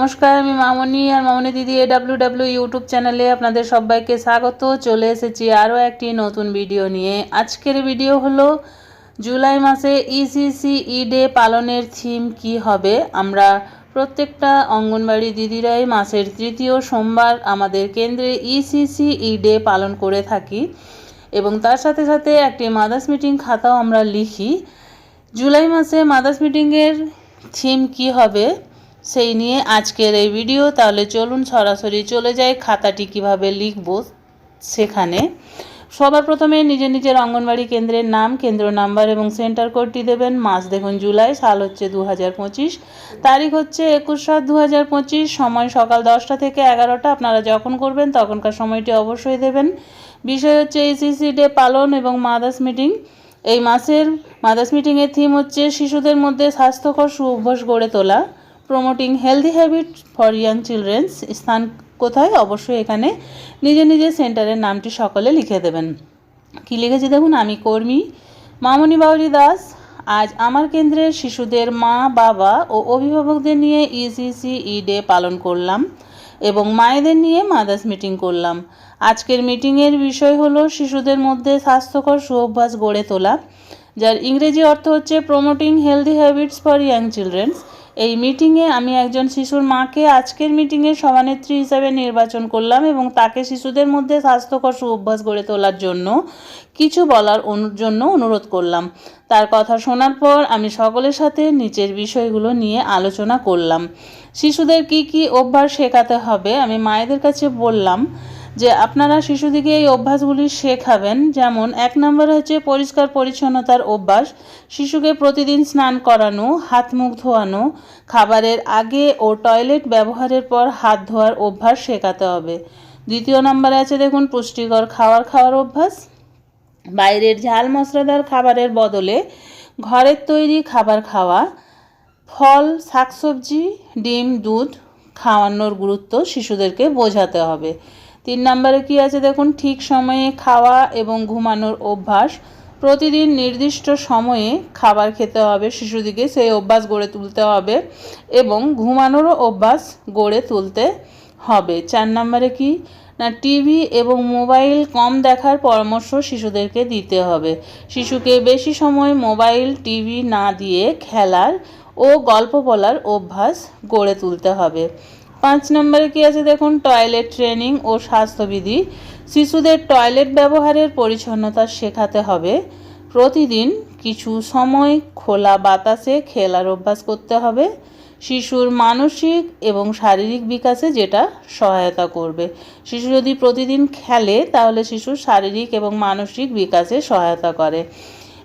নমস্কার, আমি মামনি আর মামনি দিদি এ ডাব্লিউ ডাব্লিউ ইউটিউব চ্যানেলে আপনাদের সবাইকে স্বাগত। চলে এসেছি আরও একটি নতুন ভিডিও নিয়ে। আজকের ভিডিও হলো জুলাই মাসে ইসিসি ই ডে পালনের থিম কি হবে? আমরা প্রত্যেকটা অঙ্গনবাড়ি দিদিরাই মাসের তৃতীয় সোমবার আমাদের কেন্দ্রে ইসিসি ই ডে পালন করে থাকি এবং তার সাথে সাথে একটি মাদার্স মিটিং খাতাও আমরা লিখি। জুলাই মাসে মাদার্স মিটিংয়ের থিম কি হবে? সেই নিয়ে আজকের এই ভিডিও তাহলে চলুন সরাসরি চলে যাই খাতাটি কীভাবে লিখব সেখানে। সবার প্রথমে নিজের নিজের অঙ্গনবাড়ি কেন্দ্রের নাম, কেন্দ্র নাম্বার এবং সেন্টার কোডটি দেবেন। মাস দেখুন জুলাই, সাল হচ্ছে দু হাজার পঁচিশ। তারিখ হচ্ছে একুশ সাত দু সময় সকাল দশটা থেকে এগারোটা। আপনারা যখন করবেন তখনকার সময়টি অবশ্যই দেবেন। বিষয় হচ্ছে এসিসি ডে পালন এবং মাদার্স মিটিং এই মাসের মাদার্স মিটিংয়ের থিম হচ্ছে শিশুদের মধ্যে স্বাস্থ্যকর সুঅভ্যাস গড়ে তোলা। Promoting healthy habit for young childrens স্থান কোথায়? অবশ্যই এখানে নিজের নিজের সেন্টারের নামটি সকলে লিখে দেবেন। কি লিখেছি দেখুন? আমি কর্মী মামনি বাউরি দাস। আজ আমার কেন্দ্রের শিশুদের মা, বাবা ও অভিভাবকদের নিয়ে ইসিসি ই ডে পালন করলাম এবং মায়েদের নিয়ে মাদার্স মিটিং করলাম। আজকের মিটিংয়ের বিষয় হলো শিশুদের মধ্যে স্বাস্থ্যকর সুঅভ্যাস গড়ে তোলা, যার ইংরেজি অর্থ হচ্ছে promoting healthy habits for young childrens এই মিটিংয়ে আমি একজন শিশুর মাকে আজকের মিটিংয়ে সভানেত্রী হিসাবে নির্বাচন করলাম এবং তাকে শিশুদের মধ্যে স্বাস্থ্যকর সুঅভ্যাস গড়ে তোলার জন্য কিছু বলার জন্য অনুরোধ করলাম। তার কথা শোনার পর আমি সকলের সাথে নিচের বিষয়গুলো নিয়ে আলোচনা করলাম। শিশুদের কি কি অভ্যাস শেখাতে হবে আমি মায়েদের কাছে বললাম যে আপনারা শিশুদিকে এই অভ্যাসগুলি শেখাবেন। যেমন, এক নম্বর হচ্ছে পরিষ্কার পরিচ্ছন্নতার অভ্যাস। শিশুকে প্রতিদিন স্নান করানো, হাত মুখ ধোয়ানো, খাবারের আগে ও টয়লেট ব্যবহারের পর হাত ধোয়ার অভ্যাস শেখাতে হবে। দ্বিতীয় নম্বরে আছে দেখুন, পুষ্টিকর খাওয়ার খাওয়ার অভ্যাস। বাইরের ঝাল মশলাদার খাবারের বদলে ঘরের তৈরি খাবার খাওয়া, ফল, শাকসবজি, ডিম, দুধ খাওয়ানোর গুরুত্ব শিশুদেরকে বোঝাতে হবে। তিন নম্বরে কি আছে দেখুন? ঠিক সময়ে খাওয়া এবং ঘুমানোর অভ্যাস। প্রতিদিন নির্দিষ্ট সময়ে খাবার খেতে হবে শিশুদিকে, সেই অভ্যাস গড়ে তুলতে হবে এবং ঘুমানোরও অভ্যাস গড়ে তুলতে হবে। চার নম্বরে কি? না, টিভি এবং মোবাইল কম দেখার পরামর্শ শিশুদেরকে দিতে হবে। শিশুকে বেশি সময় মোবাইল, টিভি না দিয়ে খেলার ও গল্প বলার অভ্যাস গড়ে তুলতে হবে। পাঁচ নম্বরে কি আছে দেখুন? টয়লেট ট্রেনিং ও স্বাস্থ্যবিধি। শিশুদের টয়লেট ব্যবহারের পরিচ্ছন্নতা শেখাতে হবে। প্রতিদিন কিছু সময় খোলা বাতাসে খেলার অভ্যাস করতে হবে। শিশুর মানসিক এবং শারীরিক বিকাশে যেটা সহায়তা করবে। শিশু যদি প্রতিদিন খেলে, তাহলে শিশুর শারীরিক এবং মানসিক বিকাশে সহায়তা করে।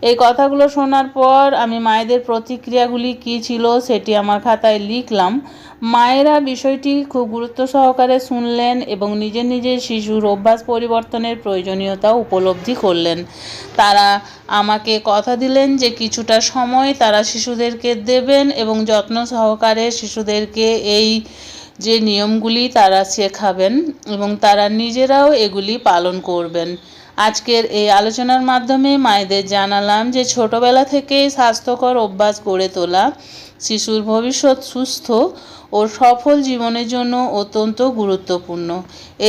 এই কথাগুলো শোনার পর আমি মায়েদের প্রতিক্রিয়াগুলি কী ছিল সেটি আমার খাতায় লিখলাম। মায়েরা বিষয়টি খুব গুরুত্ব সহকারে শুনলেন এবং নিজের নিজের শিশুর অভ্যাস পরিবর্তনের প্রয়োজনীয়তা উপলব্ধি করলেন। তারা আমাকে কথা দিলেন যে কিছুটা সময় তারা শিশুদেরকে দেবেন এবং যত্ন সহকারে শিশুদেরকে এই যে নিয়মগুলি তারা শেখাবেন এবং তারা নিজেরাও এগুলি পালন করবেন। আজকের এই আলোচনার মাধ্যমে মায়েদের জানালাম যে ছোটবেলা থেকেই স্বাস্থ্যকর অভ্যাস গড়ে তোলা, শিশুর ভবিষ্যৎ সুস্থ ও সফল জীবনের জন্য অত্যন্ত গুরুত্বপূর্ণ।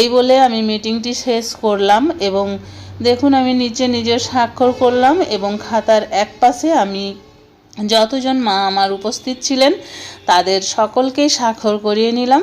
এই বলে আমি মিটিংটি শেষ করলাম এবং দেখুন আমি নিচে নিজের স্বাক্ষর করলাম এবং খাতার এক পাশে আমি যতজন মা আমার উপস্থিত ছিলেন, তাদের সকলকেই স্বাক্ষর করিয়ে নিলাম।